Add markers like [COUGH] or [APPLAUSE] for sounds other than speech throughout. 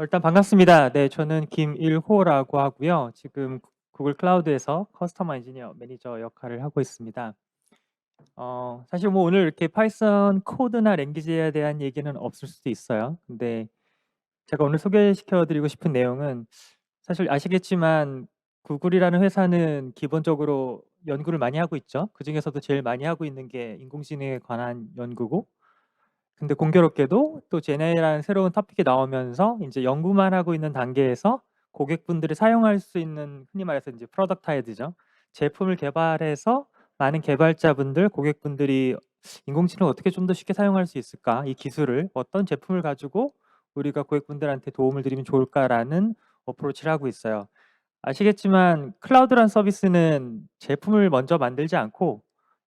일단 반갑습니다. 네, 저는 김일호라고 하고요. 지금 구- 구글 클라우드에서 커스터머 엔지니어 매니저 역할을 하고 있습니다. 어, 사실 뭐 오늘 이렇게 파이썬 코드나 랭귀지에 대한 얘기는 없을 수도 있어요. 근데 제가 오늘 소개시켜 드리고 싶은 내용은 사실 아시겠지만 구글이라는 회사는 기본적으로 연구를 많이 하고 있죠. 그중에서도 제일 많이 하고 있는 게 인공지능에 관한 연구고 근데 공교롭게도 또 제네라는 새로운 토픽이 나오면서 이제 연구만 하고 있는 단계에서 고객분들이 사용할 수 있는 흔히 말해서 이제 프로덕타이드죠. 제품을 개발해서 많은 개발자분들, 고객분들이 인공지능을 어떻게 좀 더 쉽게 사용할 수 있을까? 이 기술을 어떤 제품을 가지고 우리가 고객분들한테 도움을 드리면 좋을까라는 어프로치를 하고 있어요. 아시겠지만 클라우드란 서비스는 제품을 먼저 만들지 않고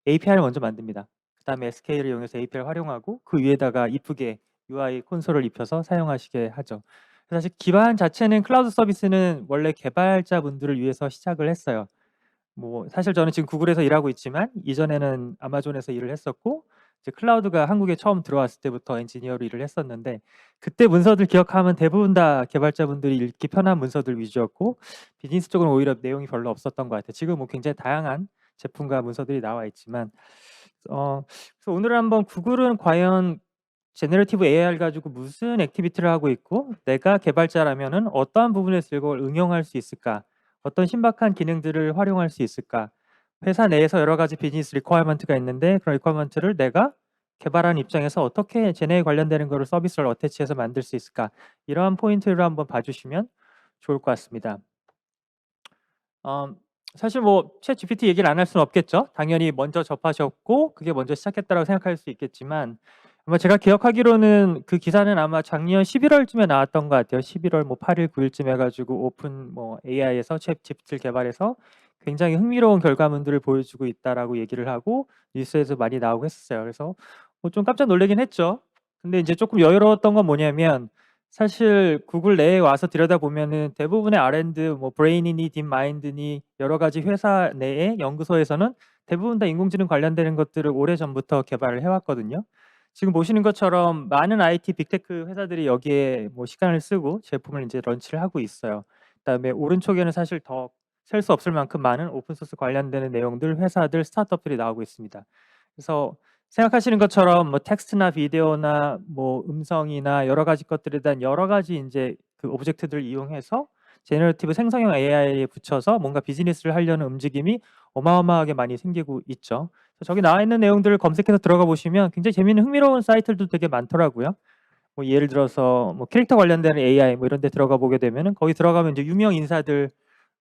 API를 먼저 만듭니다. 그다음에 SK를 이용해서 API를 활용하고 그 위에다가 이쁘게 UI 콘솔을 입혀서 사용하시게 하죠. 사실 기반 자체는 클라우드 서비스는 원래 개발자분들을 위해서 시작을 했어요. 뭐 사실 저는 지금 구글에서 일하고 있지만 이전에는 아마존에서 일을 했었고 이제 클라우드가 한국에 처음 들어왔을 때부터 엔지니어로 일을 했었는데 그때 문서들 기억하면 대부분 다 개발자분들이 읽기 편한 문서들 위주였고 비즈니스 쪽은 오히려 내용이 별로 없었던 것 같아요. 지금 뭐 굉장히 다양한 제품과 문서들이 나와 있지만 어 그래서 오늘은 한번 구글은 과연 제너레이티브 AI를 가지고 무슨 액티비티를 하고 있고 내가 개발자라면은 어떠한 부분에서 이걸 응용할 수 있을까? 어떤 신박한 기능들을 활용할 수 있을까? 회사 내에서 여러 가지 비즈니스 리퀘어먼트가 있는데 그런 리퀘어먼트를 내가 개발하는 입장에서 어떻게 쟤네에 관련되는 거를 서비스를 어태치해서 만들 수 있을까? 이러한 포인트를 한번 봐주시면 좋을 것 같습니다. 어, 사실 뭐챗 GPT 얘기를 안 할 수는 없겠죠. 당연히 먼저 접하셨고 그게 먼저 시작했다고 생각할 수 있겠지만 아마 제가 기억하기로는 그 기사는 아마 작년 11월쯤에 나왔던 것 같아요. 11월 뭐 8일, 9일쯤 해가지고 오픈 뭐 AI에서 챗 GPT를 개발해서 굉장히 흥미로운 결과물들을 보여주고 있다라고 얘기를 하고 뉴스에서 많이 나오고 했었어요. 그래서 뭐 좀 깜짝 놀라긴 했죠. 근데 이제 조금 여유로웠던 건 뭐냐면 사실 구글 내에 와서 들여다보면은 대부분의 R&D 뭐 브레인이니 딥마인드니 여러 가지 회사 내의 연구소에서는 대부분 다 인공지능 관련되는 것들을 오래전부터 개발을 해 왔거든요. 지금 보시는 것처럼 많은 IT 빅테크 회사들이 여기에 뭐 시간을 쓰고 제품을 이제 런치를 하고 있어요. 그다음에 오른쪽에는 사실 더 셀 수 없을 만큼 많은 오픈 소스 관련되는 내용들 회사들 스타트업들이 나오고 있습니다. 그래서 생각하시는 것처럼 뭐 텍스트나 비디오나 뭐 음성이나 여러 가지 것들에 대한 여러 가지 인제 그 오브젝트들을 이용해서 제너레이티브 생성형 AI에 붙여서 뭔가 비즈니스를 하려는 움직임이 어마어마하게 많이 생기고 있죠. 저기 나와 있는 내용들을 검색해서 들어가 보시면 굉장히 재미있는 흥미로운 사이트들도 되게 많더라고요. 뭐 예를 들어서 뭐 캐릭터 관련되는 AI 뭐 이런 데 들어가 보게 되면은 거기 들어가면 이제 유명 인사들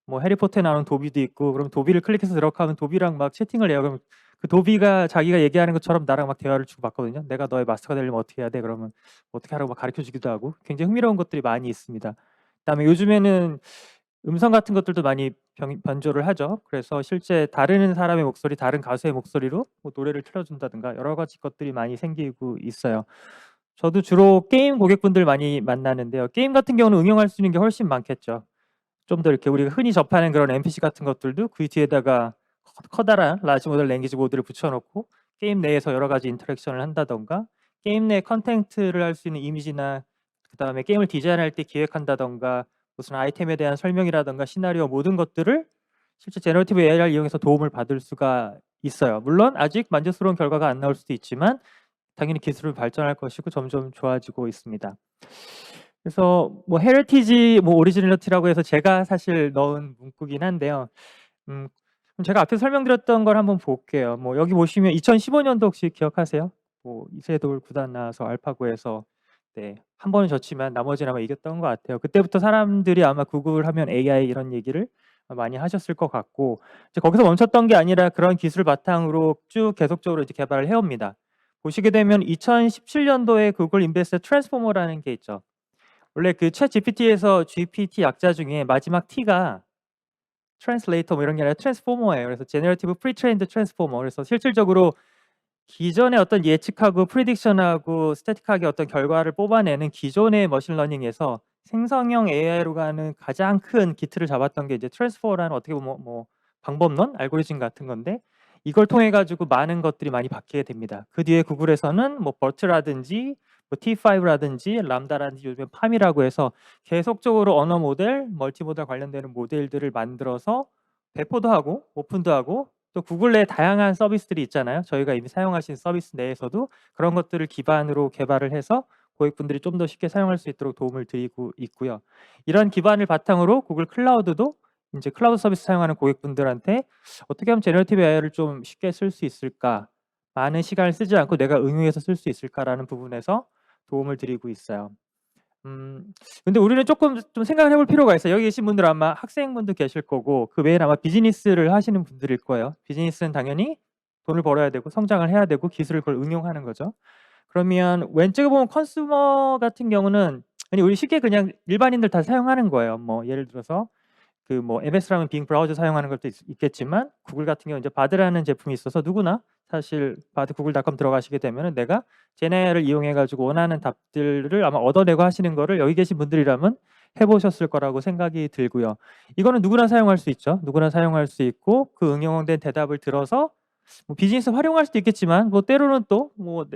뭐 해리포터에 나오는 도비도 있고 그럼 도비를 클릭해서 들어가면 도비랑 막 채팅을 해요. 그럼 그 도비가 자기가 얘기하는 것처럼 나랑 막 대화를 주고받거든요. 내가 너의 마스터가 되려면 어떻게 해야 돼? 그러면 어떻게 하라고 막 가르쳐 주기도 하고 굉장히 흥미로운 것들이 많이 있습니다. 그다음에 요즘에는 음성 같은 것들도 많이 변, 변조를 하죠. 그래서 실제 다른 사람의 목소리, 다른 가수의 목소리로 뭐 노래를 틀어준다든가 여러 가지 것들이 많이 생기고 있어요. 저도 주로 게임 고객분들 많이 만나는데요. 게임 같은 경우는 응용할 수 있는 게 훨씬 많겠죠. 좀 더 이렇게 우리가 흔히 접하는 그런 NPC 같은 것들도 그 뒤에다가 커다란 라지 모델 랭귀지 모드를 붙여놓고 게임 내에서 여러 가지 인터랙션을 한다던가 게임 내 컨텐츠를 할 수 있는 이미지나 그 다음에 게임을 디자인할 때 기획한다던가 무슨 아이템에 대한 설명이라던가 시나리오 모든 것들을 실제 제너티브 AI를 이용해서 도움을 받을 수가 있어요. 물론 아직 만족스러운 결과가 안 나올 수도 있지만 당연히 기술은 발전할 것이고 점점 좋아지고 있습니다. 그래서 뭐 헤리티지 뭐 오리지널리티라고 해서 제가 사실 넣은 문구긴 한데요. 음, 그럼 제가 앞에 설명드렸던 걸 한번 볼게요. 뭐 여기 보시면 2015년도 혹시 기억하세요? 뭐 이세돌 구단 나와서 알파고에서 네, 한 번은 졌지만 나머지는 아마 이겼던 것 같아요. 그때부터 사람들이 아마 구글 하면 AI 이런 얘기를 많이 하셨을 것 같고 이제 거기서 멈췄던 게 아니라 그런 기술 바탕으로 쭉 계속적으로 이제 개발을 해옵니다. 보시게 되면 2017년도에 구글 인베스트 트랜스포머라는 게 있죠. 원래 그챗 GPT에서 GPT 약자 중에 마지막 T가 트랜스레이터 뭐 이런 게 아니라 트랜스포머예요. 그래서 제너레이티브 프리트레인드 트랜스포머. 그래서 실질적으로 기존의 어떤 예측하고 프리딕션하고 스태틱하게 어떤 결과를 뽑아내는 기존의 머신러닝에서 생성형 AI로 가는 가장 큰 기틀을 잡았던 게 이제 트랜스포머라는 어떻게 보면 뭐 방법론 알고리즘 같은 건데 이걸 통해 가지고 많은 것들이 많이 바뀌게 됩니다. 그 뒤에 구글에서는 뭐 버트라든지 뭐 T5라든지 람다라든지 요즘에 팜이라고 해서 계속적으로 언어 모델, 멀티모달 관련되는 모델들을 만들어서 배포도 하고 오픈도 하고 또 구글 내 다양한 서비스들이 있잖아요. 저희가 이미 사용하신 서비스 내에서도 그런 것들을 기반으로 개발을 해서 고객분들이 좀 더 쉽게 사용할 수 있도록 도움을 드리고 있고요. 이런 기반을 바탕으로 구글 클라우드도 이제 클라우드 서비스 사용하는 고객분들한테 어떻게 하면 제너티브 AI를 좀 쉽게 쓸 수 있을까? 많은 시간을 쓰지 않고 내가 응용해서 쓸 수 있을까라는 부분에서 도움을 드리고 있어요. 음, 근데 우리는 조금 좀 생각을 해볼 필요가 있어요. 여기 계신 분들 아마 학생분도 계실 거고 그 외에는 아마 비즈니스를 하시는 분들일 거예요. 비즈니스는 당연히 돈을 벌어야 되고 성장을 해야 되고 기술을 그걸 응용하는 거죠. 그러면 왼쪽에 보면 컨슈머 같은 경우는 아니 우리 쉽게 그냥 일반인들 다 사용하는 거예요. 뭐 예를 들어서 그 뭐 MS라면 빙 브라우저 사용하는 것도 있, 겠지만 구글 같은 경우 이제 바드라는 제품이 있어서 누구나 사실 바드 구글닷컴 들어가시게 되면은 내가 제네를 이용해 가지고 원하는 답들을 아마 얻어내고 하시는 거를 여기 계신 분들이라면 해보셨을 거라고 생각이 들고요. 이거는 누구나 사용할 수 있죠. 누구나 사용할 수 있고 그 응용된 대답을 들어서 뭐 비즈니스 활용할 수도 있겠지만 뭐 때로는 또 뭐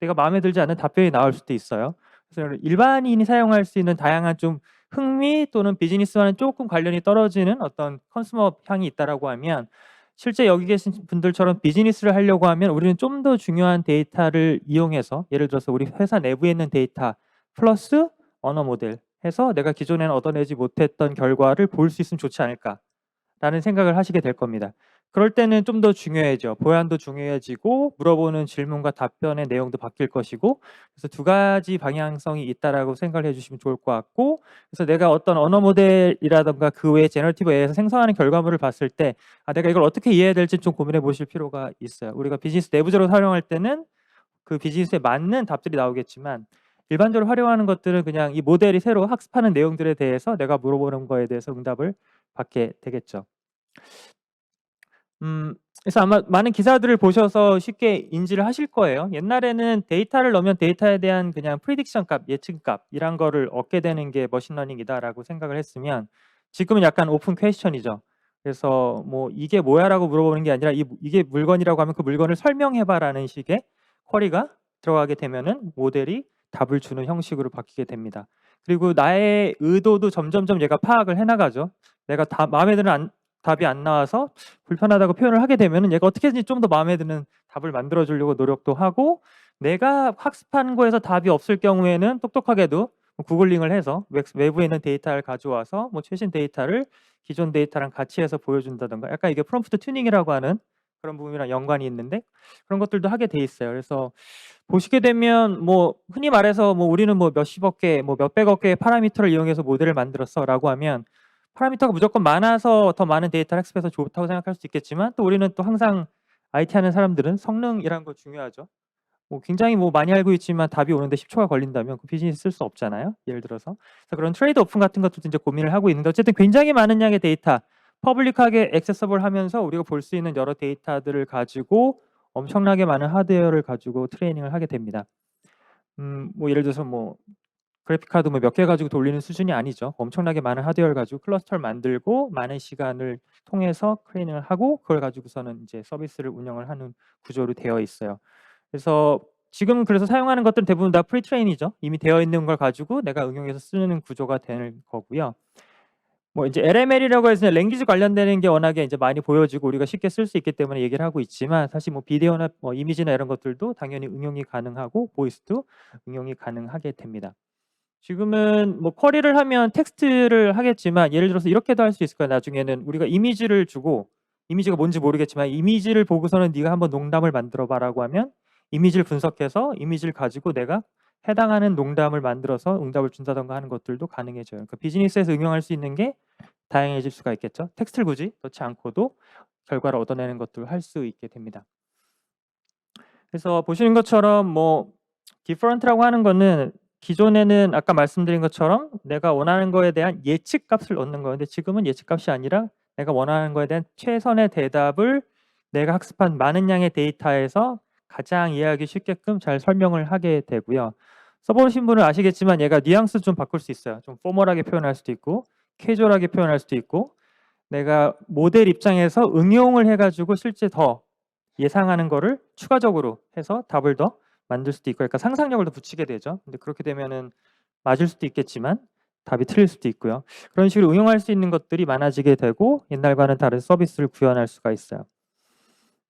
내가 마음에 들지 않는 답변이 나올 수도 있어요. 그래서 일반인이 사용할 수 있는 다양한 좀 흥미 또는 비즈니스와는 조금 관련이 떨어지는 어떤 컨슈머 향이 있다라고 하면 실제 여기 계신 분들처럼 비즈니스를 하려고 하면 우리는 좀 더 중요한 데이터를 이용해서 예를 들어서 우리 회사 내부에 있는 데이터 플러스 언어 모델 해서 내가 기존에는 얻어내지 못했던 결과를 볼 수 있으면 좋지 않을까라는 생각을 하시게 될 겁니다. 그럴 때는 좀 더 중요해져. 보안도 중요해지고 물어보는 질문과 답변의 내용도 바뀔 것이고 그래서 두 가지 방향성이 있다라고 생각을 해주시면 좋을 것 같고 그래서 내가 어떤 언어 모델이라던가 그 외에 제너티브 A에서 생성하는 결과물을 봤을 때 아, 내가 이걸 어떻게 이해해야 될지 좀 고민해 보실 필요가 있어요. 우리가 비즈니스 내부적으로 활용할 때는 그 비즈니스에 맞는 답들이 나오겠지만 일반적으로 활용하는 것들은 그냥 이 모델이 새로 학습하는 내용들에 대해서 내가 물어보는 거에 대해서 응답을 받게 되겠죠. 음, 그래서 아마 많은 기사들을 보셔서 쉽게 인지를 하실 거예요. 옛날에는 데이터를 넣으면 데이터에 대한 그냥 프리딕션 값, 예측 값 이런 거를 얻게 되는 게 머신러닝이다라고 생각을 했으면 지금은 약간 오픈 퀘스천이죠. 그래서 뭐 이게 뭐야라고 물어보는 게 아니라 이, 이게 물건이라고 하면 그 물건을 설명해봐라는 식의 쿼리가 들어가게 되면은 모델이 답을 주는 형식으로 바뀌게 됩니다. 그리고 나의 의도도 점점점 얘가 파악을 해나가죠. 내가 다 마음에 드는 안, 답이 안 나와서 불편하다고 표현을 하게 되면은 얘가 어떻게든지 좀 더 마음에 드는 답을 만들어 주려고 노력도 하고 내가 학습한 거에서 답이 없을 경우에는 똑똑하게도 뭐 구글링을 해서 외부에 있는 데이터를 가져와서 뭐 최신 데이터를 기존 데이터랑 같이 해서 보여준다던가 약간 이게 프롬프트 튜닝이라고 하는 그런 부분이랑 연관이 있는데 그런 것들도 하게 돼 있어요. 그래서 보시게 되면 뭐 흔히 말해서 뭐 우리는 뭐 몇십억 개, 뭐 몇백억 개의 파라미터를 이용해서 모델을 만들었어라고 하면 파라미터가 무조건 많아서 더 많은 데이터를 학습해서 좋다고 생각할 수 있겠지만 또 우리는 또 항상 IT 하는 사람들은 성능이란 거 중요하죠. 뭐 굉장히 뭐 많이 알고 있지만 답이 오는데 10초가 걸린다면 그 비즈니스 쓸 수 없잖아요. 예를 들어서. 그래서 그런 트레이드 오픈 같은 것도 이제 고민을 하고 있는데 어쨌든 굉장히 많은 양의 데이터 퍼블릭하게 액세서블 하면서 우리가 볼 수 있는 여러 데이터들을 가지고 엄청나게 많은 하드웨어를 가지고 트레이닝을 하게 됩니다. 음, 뭐 예를 들어서 뭐 그래픽 카드 뭐 몇 개 가지고 돌리는 수준이 아니죠. 엄청나게 많은 하드웨어를 가지고 클러스터를 만들고 많은 시간을 통해서 트레이닝을 하고 그걸 가지고서는 이제 서비스를 운영을 하는 구조로 되어 있어요. 그래서 지금 그래서 사용하는 것들은 대부분 다 프리트레인이죠. 이미 되어 있는 걸 가지고 내가 응용해서 쓰는 구조가 되는 거고요. 뭐 이제 LML이라고 해서 랭귀지 관련되는 게 워낙에 이제 많이 보여지고 우리가 쉽게 쓸 수 있기 때문에 얘기를 하고 있지만 사실 뭐 비디오나 뭐 이미지나 이런 것들도 당연히 응용이 가능하고 보이스도 응용이 가능하게 됩니다. 지금은 뭐 쿼리를 하면 텍스트를 하겠지만 예를 들어서 이렇게도 할 수 있을 거야. 나중에는 우리가 이미지를 주고 이미지가 뭔지 모르겠지만 이미지를 보고서는 네가 한번 농담을 만들어 봐라고 하면 이미지를 분석해서 이미지를 가지고 내가 해당하는 농담을 만들어서 응답을 준다던가 하는 것들도 가능해져요. 그러니까 비즈니스에서 응용할 수 있는 게 다양해질 수가 있겠죠. 텍스트를 굳이 넣지 않고도 결과를 얻어내는 것들을 할 수 있게 됩니다. 그래서 보시는 것처럼 뭐 different라고 하는 거는 기존에는 아까 말씀드린 것처럼 내가 원하는 거에 대한 예측 값을 얻는 거였는데 지금은 예측 값이 아니라 내가 원하는 거에 대한 최선의 대답을 내가 학습한 많은 양의 데이터에서 가장 이해하기 쉽게끔 잘 설명을 하게 되고요. 써보신 분은 아시겠지만 얘가 뉘앙스 좀 바꿀 수 있어요. 좀 포멀하게 표현할 수도 있고 캐주얼하게 표현할 수도 있고 내가 모델 입장에서 응용을 해가지고 실제 더 예상하는 거를 추가적으로 해서 답을 더 만들 수도 있고 그러니까 상상력을 더 붙이게 되죠. 근데 그렇게 되면은 맞을 수도 있겠지만 답이 틀릴 수도 있고요. 그런 식으로 응용할 수 있는 것들이 많아지게 되고 옛날과는 다른 서비스를 구현할 수가 있어요.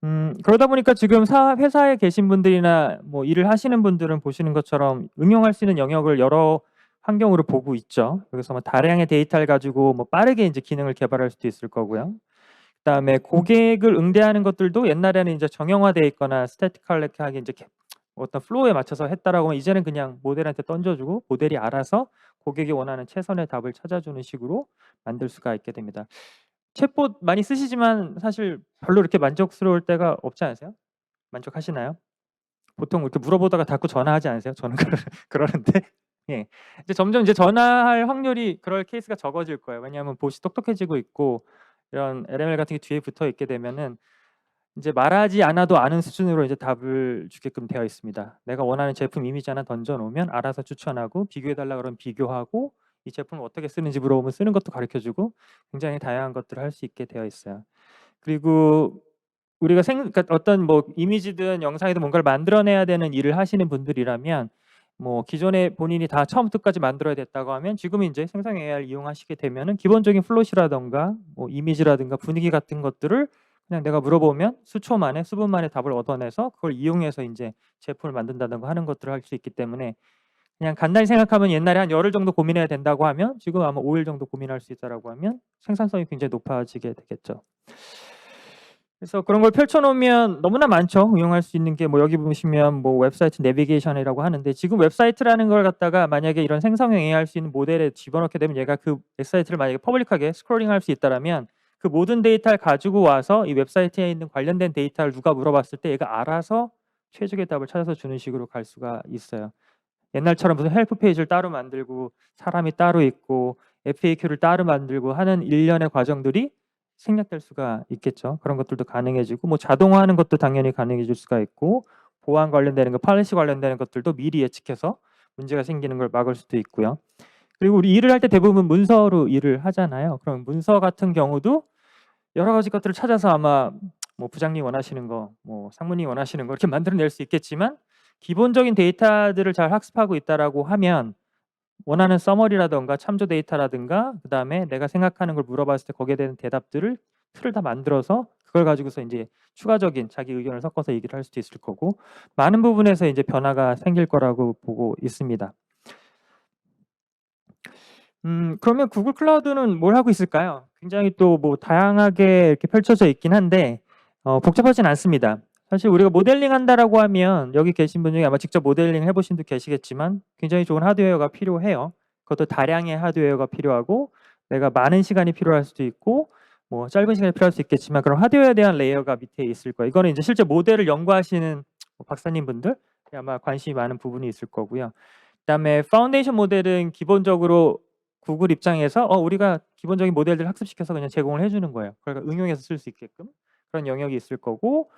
음, 그러다 보니까 지금 사, 회사에 계신 분들이나 뭐 일을 하시는 분들은 보시는 것처럼 응용할 수 있는 영역을 여러 환경으로 보고 있죠. 여기서 뭐 다량의 데이터를 가지고 뭐 빠르게 이제 기능을 개발할 수도 있을 거고요. 그다음에 고객을 응대하는 것들도 옛날에는 이제 정형화되어 있거나 스태티컬하게 이제 개- 어떤 플로우에 맞춰서 했다라고 하면 이제는 그냥 모델한테 던져주고 모델이 알아서 고객이 원하는 최선의 답을 찾아주는 식으로 만들 수가 있게 됩니다. 챗봇 많이 쓰시지만 사실 별로 이렇게 만족스러울 때가 없지 않으세요? 만족하시나요? 보통 이렇게 물어보다가 자꾸 전화하지 않으세요? 저는 [LAUGHS] 그러, 그러는데 [LAUGHS] 예. 이제 점점 이제 전화할 확률이 그럴 케이스가 적어질 거예요. 왜냐하면 봇이 똑똑해지고 있고 이런 LML 같은 게 뒤에 붙어 있게 되면은 이제 말하지 않아도 아는 수준으로 이제 답을 주게끔 되어 있습니다. 내가 원하는 제품 이미지 하나 던져 놓으면 알아서 추천하고 비교해 달라 그러면 비교하고 이 제품을 어떻게 쓰는지 물어보면 쓰는 것도 가르쳐 주고 굉장히 다양한 것들을 할 수 있게 되어 있어요. 그리고 우리가 생 그러니까 어떤 뭐 이미지든 영상이든 뭔가를 만들어내야 되는 일을 하시는 분들이라면 뭐 기존에 본인이 다 처음부터 끝까지 만들어야 됐다고 하면 지금 이제 생성 AI를 이용하시게 되면은 기본적인 플롯이라든가 뭐 이미지라든가 분위기 같은 것들을 그냥 내가 물어보면 수초 만에 수분 만에 답을 얻어내서 그걸 이용해서 이제 제품을 만든다든가 하는 것들을 할 수 있기 때문에 그냥 간단히 생각하면 옛날에 한 열흘 정도 고민해야 된다고 하면 지금 아마 5일 정도 고민할 수 있다라고 하면 생산성이 굉장히 높아지게 되겠죠. 그래서 그런 걸 펼쳐놓으면 너무나 많죠. 응용할 수 있는 게 뭐 여기 보시면 뭐 웹사이트 내비게이션이라고 하는데 지금 웹사이트라는 걸 갖다가 만약에 이런 생성형 AI 할 수 있는 모델에 집어넣게 되면 얘가 그 웹사이트를 만약에 퍼블릭하게 스크롤링 할 수 있다라면 그 모든 데이터를 가지고 와서 이 웹사이트에 있는 관련된 데이터를 누가 물어봤을 때 얘가 알아서 최적의 답을 찾아서 주는 식으로 갈 수가 있어요. 옛날처럼 무슨 헬프 페이지를 따로 만들고 사람이 따로 있고 FAQ를 따로 만들고 하는 일련의 과정들이 생략될 수가 있겠죠. 그런 것들도 가능해지고 뭐 자동화하는 것도 당연히 가능해질 수가 있고 보안 관련되는 거, 팔리시 관련되는 것들도 미리 예측해서 문제가 생기는 걸 막을 수도 있고요. 그리고 우리 일을 할 때 대부분 문서로 일을 하잖아요. 그럼 문서 같은 경우도 여러 가지 것들을 찾아서 아마 뭐 부장님 원하시는 거, 뭐 상무님 원하시는 거 이렇게 [LAUGHS] 만들어낼 수 있겠지만 기본적인 데이터들을 잘 학습하고 있다라고 하면 원하는 서머리라든가 참조 데이터라든가 그다음에 내가 생각하는 걸 물어봤을 때 거기에 대한 대답들을 틀을 다 만들어서 그걸 가지고서 이제 추가적인 자기 의견을 섞어서 얘기를 할 수도 있을 거고 많은 부분에서 이제 변화가 생길 거라고 보고 있습니다. 음, 그러면 구글 클라우드는 뭘 하고 있을까요? 굉장히 또 뭐 다양하게 이렇게 펼쳐져 있긴 한데 어, 복잡하진 않습니다. 사실 우리가 모델링 한다라고 하면 여기 계신 분 중에 아마 직접 모델링 해보신 분 계시겠지만 굉장히 좋은 하드웨어가 필요해요. 그것도 다량의 하드웨어가 필요하고 내가 많은 시간이 필요할 수도 있고 뭐 짧은 시간이 필요할 수 있겠지만 그런 하드웨어에 대한 레이어가 밑에 있을 거예요. 이거는 이제 실제 모델을 연구하시는 뭐 박사님 분들 아마 관심이 많은 부분이 있을 거고요. 그다음에 파운데이션 모델은 기본적으로 구글 입장에서 어 우리가 기본적인 모델들 학습시켜서 그냥 제공을 해주는 거예요. 그러니까 응용해서 쓸 수 있게끔 그런 영역이 있을 거고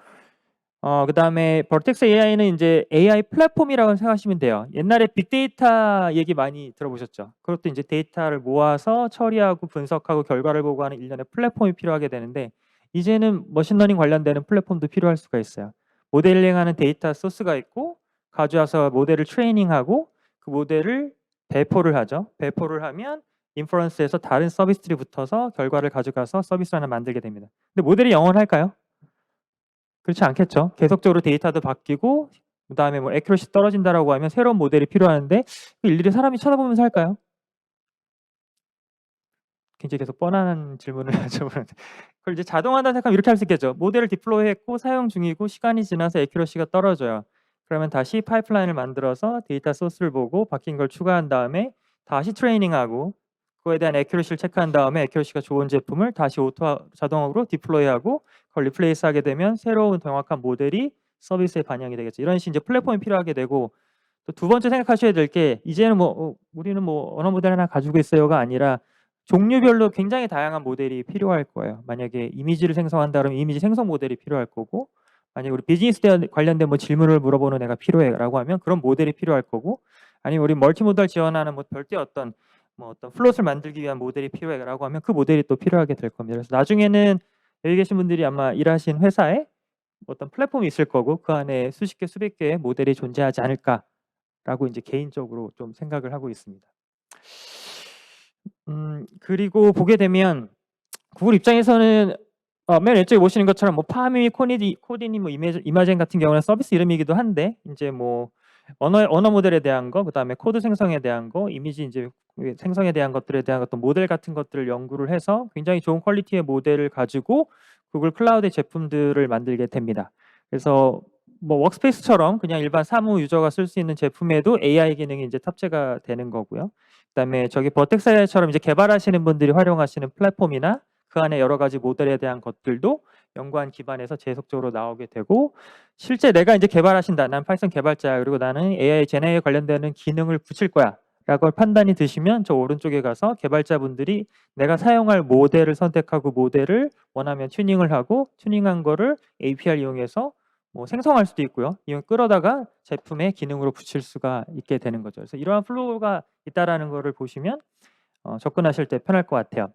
어 그 다음에 버텍스 AI는 이제 AI 플랫폼이라고 생각하시면 돼요. 옛날에 빅데이터 얘기 많이 들어보셨죠? 그것도 이제 데이터를 모아서 처리하고 분석하고 결과를 보고 하는 일련의 플랫폼이 필요하게 되는데 이제는 머신러닝 관련되는 플랫폼도 필요할 수가 있어요. 모델링하는 데이터 소스가 있고 가져와서 모델을 트레이닝하고 그 모델을 배포를 하죠. 배포를 하면 인퍼런스에서 다른 서비스들이 붙어서 결과를 가져가서 서비스 하나 만들게 됩니다. 근데 모델이 영원할까요? 그렇지 않겠죠. 계속적으로 데이터도 바뀌고 그다음에 뭐 에큐러시 떨어진다라고 하면 새로운 모델이 필요한데 그 일일이 사람이 쳐다보면서 할까요? 굉장히 계속 뻔한 질문을 [LAUGHS] 여쭤보는데 그걸 이제 자동화다 생각하면 이렇게 할 수 있겠죠. 모델을 디플로이했고 사용 중이고 시간이 지나서 에큐러시가 떨어져요. 그러면 다시 파이프라인을 만들어서 데이터 소스를 보고 바뀐 걸 추가한 다음에 다시 트레이닝하고 그거에 대한 에큐러시를 체크한 다음에 에큐러시가 좋은 제품을 다시 오토 자동으로 디플로이하고 그걸 리플레이스 하게 되면 새로운 정확한 모델이 서비스에 반영이 되겠죠. 이런 식의 이제 플랫폼이 필요하게 되고 또 두 번째 생각하셔야 될 게 이제는 뭐 어, 우리는 뭐 언어 모델 하나 가지고 있어요가 아니라 종류별로 굉장히 다양한 모델이 필요할 거예요. 만약에 이미지를 생성한다 그러면 이미지 생성 모델이 필요할 거고 만약에 우리 비즈니스 관련된 뭐 질문을 물어보는 애가 필요해라고 하면 그런 모델이 필요할 거고 아니면 우리 멀티모달 지원하는 뭐 별도의 어떤 뭐 어떤 플롯을 만들기 위한 모델이 필요해라고 하면 그 모델이 또 필요하게 될 겁니다. 그래서 나중에는 여기 계신 분들이 아마 일하신 회사에 어떤 플랫폼이 있을 거고 그 안에 수십 개, 수백 개의 모델이 존재하지 않을까라고 이제 개인적으로 좀 생각을 하고 있습니다. 음, 그리고 보게 되면 구글 입장에서는 어, 맨 왼쪽에 보시는 것처럼 뭐 파미, 코니디, 코디니, 뭐 이메, 이마젠 같은 경우는 서비스 이름이기도 한데 이제 뭐 언어 언어 모델에 대한 거, 그다음에 코드 생성에 대한 거, 이미지 이제 생성에 대한 것들에 대한 어떤 모델 같은 것들을 연구를 해서 굉장히 좋은 퀄리티의 모델을 가지고 구글 클라우드 제품들을 만들게 됩니다. 그래서 뭐 워크스페이스처럼 그냥 일반 사무 유저가 쓸 수 있는 제품에도 AI 기능이 이제 탑재가 되는 거고요. 그다음에 저기 버텍스 AI처럼 이제 개발하시는 분들이 활용하시는 플랫폼이나 그 안에 여러 가지 모델에 대한 것들도 연구한 기반에서 계속적으로 나오게 되고 실제 내가 이제 개발하신다. 난 파이썬 개발자야. 그리고 나는 AI 제네에 관련되는 기능을 붙일 거야. 라고 판단이 드시면 저 오른쪽에 가서 개발자분들이 내가 사용할 모델을 선택하고 모델을 원하면 튜닝을 하고 튜닝한 거를 API 이용해서 뭐 생성할 수도 있고요. 이용 끌어다가 제품의 기능으로 붙일 수가 있게 되는 거죠. 그래서 이러한 플로우가 있다라는 거를 보시면 어, 접근하실 때 편할 것 같아요.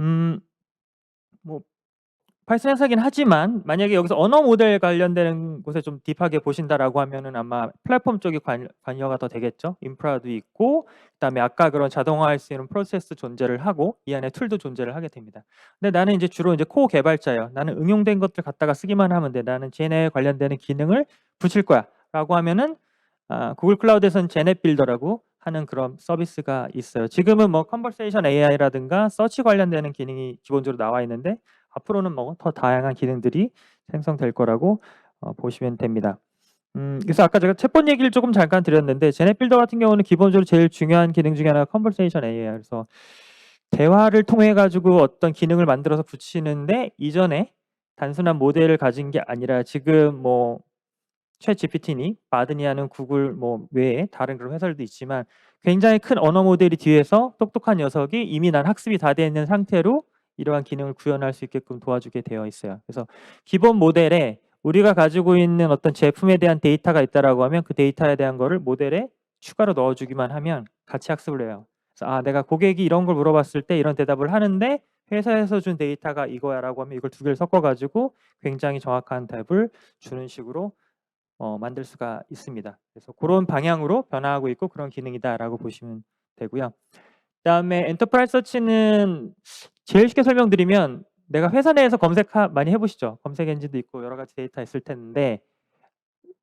음, 뭐 파이썬 회사긴 하지만 만약에 여기서 언어 모델 관련되는 곳에 좀 딥하게 보신다라고 하면은 아마 플랫폼 쪽이 관, 관여가 더 되겠죠. 인프라도 있고 그다음에 아까 그런 자동화할 수 있는 프로세스 존재를 하고 이 안에 툴도 존재를 하게 됩니다. 근데 나는 이제 주로 이제 코어 개발자예요. 나는 응용된 것들 갖다가 쓰기만 하면 돼. 나는 제네에 관련되는 기능을 붙일 거야라고 하면은 아, 구글 클라우드에서는 제넷 빌더라고 하는 그런 서비스가 있어요. 지금은 뭐 컨버세이션 AI라든가 서치 관련되는 기능이 기본적으로 나와 있는데 앞으로는 뭐 더 다양한 기능들이 생성될 거라고 어, 보시면 됩니다. 음, 그래서 아까 제가 챗봇 얘기를 조금 잠깐 드렸는데 제넷 빌더 같은 경우는 기본적으로 제일 중요한 기능 중에 하나가 컨버세이션 AI. 그래서 대화를 통해 가지고 어떤 기능을 만들어서 붙이는데 이전에 단순한 모델을 가진 게 아니라 지금 뭐 챗 GPT니 바드니 하는 구글 뭐 외에 다른 그런 회사들도 있지만 굉장히 큰 언어 모델이 뒤에서 똑똑한 녀석이 이미 난 학습이 다 되어 있는 상태로 이러한 기능을 구현할 수 있게끔 도와주게 되어 있어요. 그래서 기본 모델에 우리가 가지고 있는 어떤 제품에 대한 데이터가 있다라고 하면 그 데이터에 대한 거를 모델에 추가로 넣어주기만 하면 같이 학습을 해요. 그래서 아 내가 고객이 이런 걸 물어봤을 때 이런 대답을 하는데 회사에서 준 데이터가 이거야라고 하면 이걸 두 개를 섞어가지고 굉장히 정확한 답을 주는 식으로 어, 만들 수가 있습니다. 그래서 그런 방향으로 변화하고 있고 그런 기능이다라고 보시면 되고요. 그다음에 엔터프라이즈 서치는 제일 쉽게 설명드리면 내가 회사 내에서 검색 많이 해보시죠. 검색 엔진도 있고 여러 가지 데이터 있을 텐데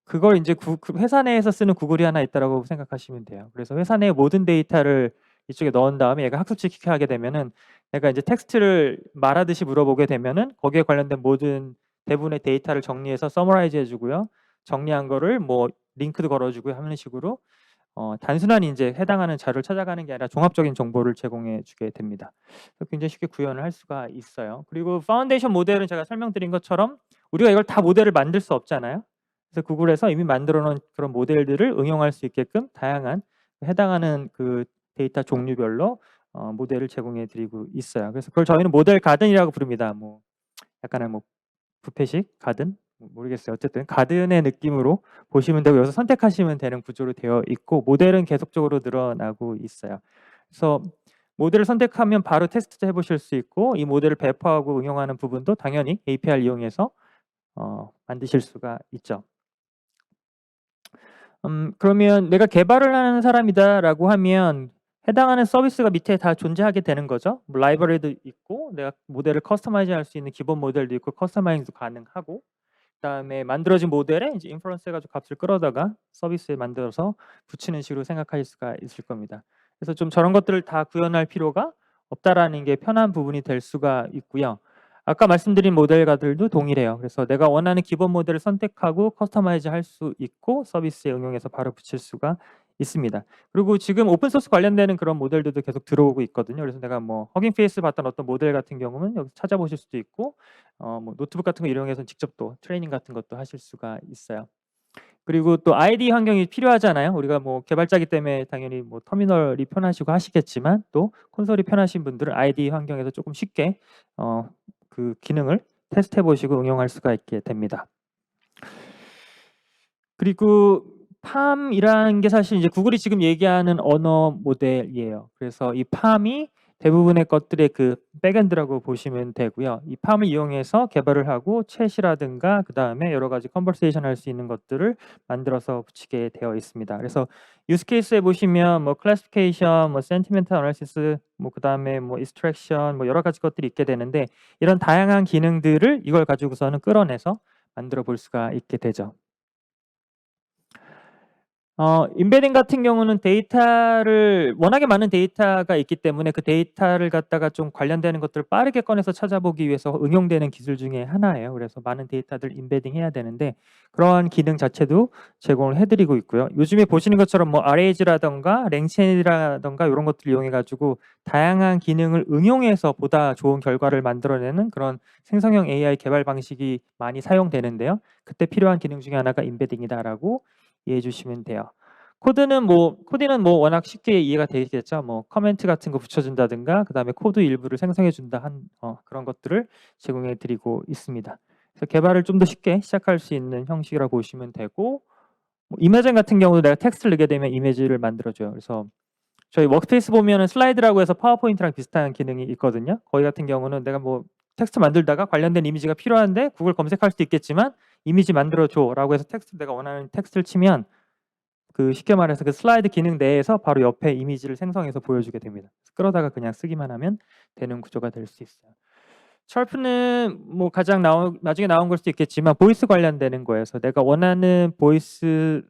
그걸 이제 구, 그 회사 내에서 쓰는 구글이 하나 있다라고 생각하시면 돼요. 그래서 회사 내 모든 데이터를 이쪽에 넣은 다음에 얘가 학습시키게 하게 되면은 내가 이제 텍스트를 말하듯이 물어보게 되면은 거기에 관련된 모든 대부분의 데이터를 정리해서 서머라이즈 해주고요. 정리한 거를 뭐 링크도 걸어주고 하는 식으로 어, 단순한 이제 해당하는 자료를 찾아가는 게 아니라 종합적인 정보를 제공해 주게 됩니다. 굉장히 쉽게 구현을 할 수가 있어요. 그리고 파운데이션 모델은 제가 설명드린 것처럼 우리가 이걸 다 모델을 만들 수 없잖아요. 그래서 구글에서 이미 만들어 놓은 그런 모델들을 응용할 수 있게끔 다양한 해당하는 그 데이터 종류별로 어, 모델을 제공해 드리고 있어요. 그래서 그걸 저희는 모델 가든이라고 부릅니다. 뭐 약간의 뭐 부패식 가든 모르겠어요. 어쨌든 가든의 느낌으로 보시면 되고 여기서 선택하시면 되는 구조로 되어 있고 모델은 계속적으로 늘어나고 있어요. 그래서 모델을 선택하면 바로 테스트 해보실 수 있고 이 모델을 배포하고 응용하는 부분도 당연히 API를 이용해서 어, 만드실 수가 있죠. 음, 그러면 내가 개발을 하는 사람이다라고 하면 해당하는 서비스가 밑에 다 존재하게 되는 거죠. 뭐 라이브러리도 있고 내가 모델을 커스터마이즈 할수 있는 기본 모델도 있고 커스터마이즈도 가능하고 그다음에 만들어진 모델에 이제 인퍼런스 해가지고 값을 끌어다가 서비스에 만들어서 붙이는 식으로 생각하실 수가 있을 겁니다. 그래서 좀 저런 것들을 다 구현할 필요가 없다라는 게 편한 부분이 될 수가 있고요. 아까 말씀드린 모델가들도 동일해요. 그래서 내가 원하는 기본 모델을 선택하고 커스터마이즈 할 수 있고 서비스에 응용해서 바로 붙일 수가 있습니다. 그리고 지금 오픈 소스 관련되는 그런 모델들도 계속 들어오고 있거든요. 그래서 내가 뭐 허깅 페이스 봤던 어떤 모델 같은 경우는 여기 찾아보실 수도 있고 어, 뭐 노트북 같은 거 이용해서 직접 또 트레이닝 같은 것도 하실 수가 있어요. 그리고 또 ID 환경이 필요하잖아요. 우리가 뭐 개발자기 때문에 당연히 뭐 터미널이 편하시고 하시겠지만 또 콘솔이 편하신 분들은 ID 환경에서 조금 쉽게 어, 그 기능을 테스트해 보시고 응용할 수가 있게 됩니다. 그리고 팜이라는 게 사실 이제 구글이 지금 얘기하는 언어 모델이에요. 그래서 이 팜이 대부분의 것들의 그 백엔드라고 보시면 되고요. 이 팜을 이용해서 개발을 하고 챗이라든가 그 다음에 여러 가지 컨버세이션 할 수 있는 것들을 만들어서 붙이게 되어 있습니다. 그래서 유스 케이스에 보시면 뭐 클래시피케이션, 뭐 센티멘트 어널리시스, 뭐 그 다음에 뭐 익스트랙션 뭐 여러 가지 것들이 있게 되는데 이런 다양한 기능들을 이걸 가지고서는 끌어내서 만들어 볼 수가 있게 되죠. 어, 인베딩 같은 경우는 데이터를 워낙에 많은 데이터가 있기 때문에 그 데이터를 갖다가 좀 관련되는 것들을 빠르게 꺼내서 찾아보기 위해서 응용되는 기술 중에 하나예요. 그래서 많은 데이터들 인베딩 해야 되는데 그러한 기능 자체도 제공을 해드리고 있고요. 요즘에 보시는 것처럼 뭐 RAG라던가 랭첸이라던가 이런 것들을 이용해 가지고 다양한 기능을 응용해서 보다 좋은 결과를 만들어내는 그런 생성형 AI 개발 방식이 많이 사용되는데요. 그때 필요한 기능 중에 하나가 인베딩이다라고 이해해 주시면 돼요. 코드는 뭐 코딩은 뭐 워낙 쉽게 이해가 되겠죠. 뭐 커멘트 같은 거 붙여준다든가 그다음에 코드 일부를 생성해 준다 한 어, 그런 것들을 제공해 드리고 있습니다. 그래서 개발을 좀 더 쉽게 시작할 수 있는 형식이라고 보시면 되고 뭐 이미전 같은 경우도 내가 텍스트를 넣게 되면 이미지를 만들어줘요. 그래서 저희 워크스페이스 보면은 슬라이드라고 해서 파워포인트랑 비슷한 기능이 있거든요. 거기 같은 경우는 내가 뭐 텍스트 만들다가 관련된 이미지가 필요한데 구글 검색할 수도 있겠지만 이미지 만들어줘라고 해서 텍스트 내가 원하는 텍스트를 치면 그 쉽게 말해서 그 슬라이드 기능 내에서 바로 옆에 이미지를 생성해서 보여주게 됩니다. 끌어다가 그냥 쓰기만 하면 되는 구조가 될 수 있어요. 찰프는 뭐 가장 나오, 나중에 나온 걸 수도 있겠지만 보이스 관련되는 거여서 내가 원하는 보이스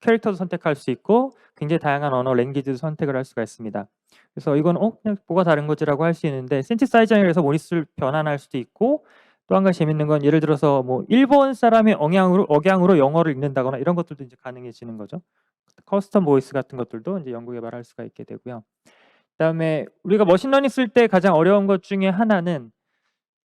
캐릭터도 선택할 수 있고 굉장히 다양한 언어 랭귀지도 선택을 할 수가 있습니다. 그래서 이건 어 그냥 뭐가 다른 거지라고 할 수 있는데 신티사이저에서 모니스를 변환할 수도 있고 또 한 가지 재밌는 건 예를 들어서 뭐 일본 사람의 억양으로 억양으로 영어를 읽는다거나 이런 것들도 이제 가능해지는 거죠. 커스텀 보이스 같은 것들도 이제 연구 개발할 수가 있게 되고요. 그다음에 우리가 머신러닝 쓸 때 가장 어려운 것 중에 하나는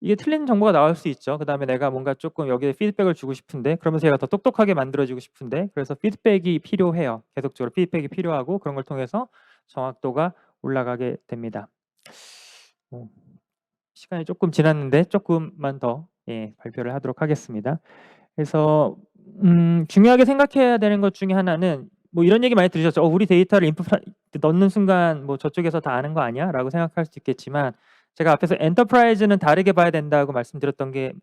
이게 틀린 정보가 나올 수 있죠. 그다음에 내가 뭔가 조금 여기에 피드백을 주고 싶은데 그러면서 얘가 더 똑똑하게 만들어지고 싶은데 그래서 피드백이 필요해요. 계속적으로 피드백이 필요하고 그런 걸 통해서 정확도가 올라가게 됩니다. 뭐, 시간이 조금 지났는데 조금만 더 예, 발표를 하도록 하겠습니다. 그래서 음, 중요하게 생각해야 되는 것 중에 하나는 뭐 이런 얘기 많이 들으셨죠. 어, 우리 데이터를 인풋 넣는 순간 뭐 저쪽에서 다 아는 거 아니야?라고 생각할 수도 있겠지만 제가 앞에서 엔터프라이즈는 다르게 봐야 된다고 말씀드렸던 게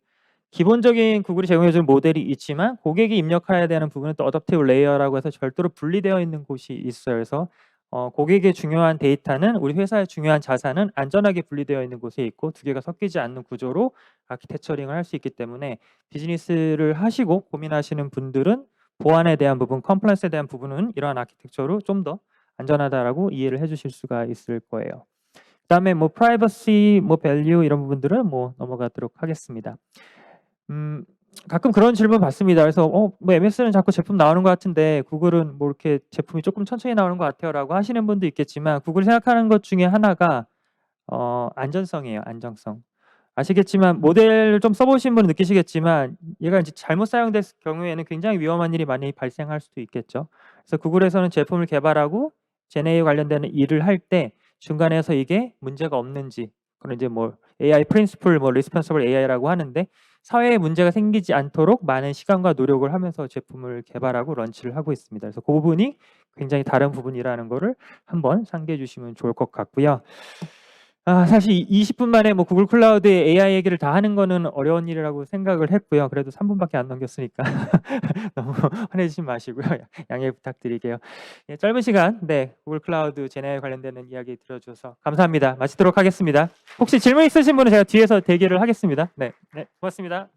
기본적인 구글이 제공해주는 모델이 있지만 고객이 입력해야 되는 부분은 또 어댑티브 레이어라고 해서 별도로 분리되어 있는 곳이 있어요. 그래서 어, 고객의 중요한 데이터는 우리 회사의 중요한 자산은 안전하게 분리되어 있는 곳에 있고 두 개가 섞이지 않는 구조로 아키텍처링을 할 수 있기 때문에 비즈니스를 하시고 고민하시는 분들은 보안에 대한 부분, 컴플라이스에 대한 부분은 이러한 아키텍처로 좀 더 안전하다라고 이해를 해주실 수가 있을 거예요. 그다음에 뭐 프라이버시, 뭐 밸류 이런 부분들은 뭐 넘어가도록 하겠습니다. 음, 가끔 그런 질문 받습니다. 그래서 어, 뭐 MS는 자꾸 제품 나오는 것 같은데 구글은 뭐 이렇게 제품이 조금 천천히 나오는 것 같아요라고 하시는 분도 있겠지만 구글이 생각하는 것 중에 하나가 어, 안전성이에요. 안정성. 아시겠지만 모델을 좀 써보신 분은 느끼시겠지만 얘가 이제 잘못 사용됐을 경우에는 굉장히 위험한 일이 많이 발생할 수도 있겠죠. 그래서 구글에서는 제품을 개발하고 제네에 관련되는 일을 할 때 중간에서 이게 문제가 없는지 그런 이제 뭐 AI 프린시플 뭐 리스폰서블 AI라고 하는데 사회에 문제가 생기지 않도록 많은 시간과 노력을 하면서 제품을 개발하고 런치를 하고 있습니다. 그래서 그 부분이 굉장히 다른 부분이라는 거를 한번 상기해 주시면 좋을 것 같고요. 아, 사실 20분 만에 뭐 구글 클라우드에 AI 얘기를 다 하는 거는 어려운 일이라고 생각을 했고요. 그래도 3분밖에 안 넘겼으니까 [LAUGHS] 너무 화내지 마시고요. 양해 부탁드릴게요. 예, 짧은 시간, 네, 구글 클라우드 제네에 관련되는 이야기 들어주셔서 감사합니다. 마치도록 하겠습니다. 혹시 질문 있으신 분은 제가 뒤에서 대기를 하겠습니다. 네, 네, 고맙습니다.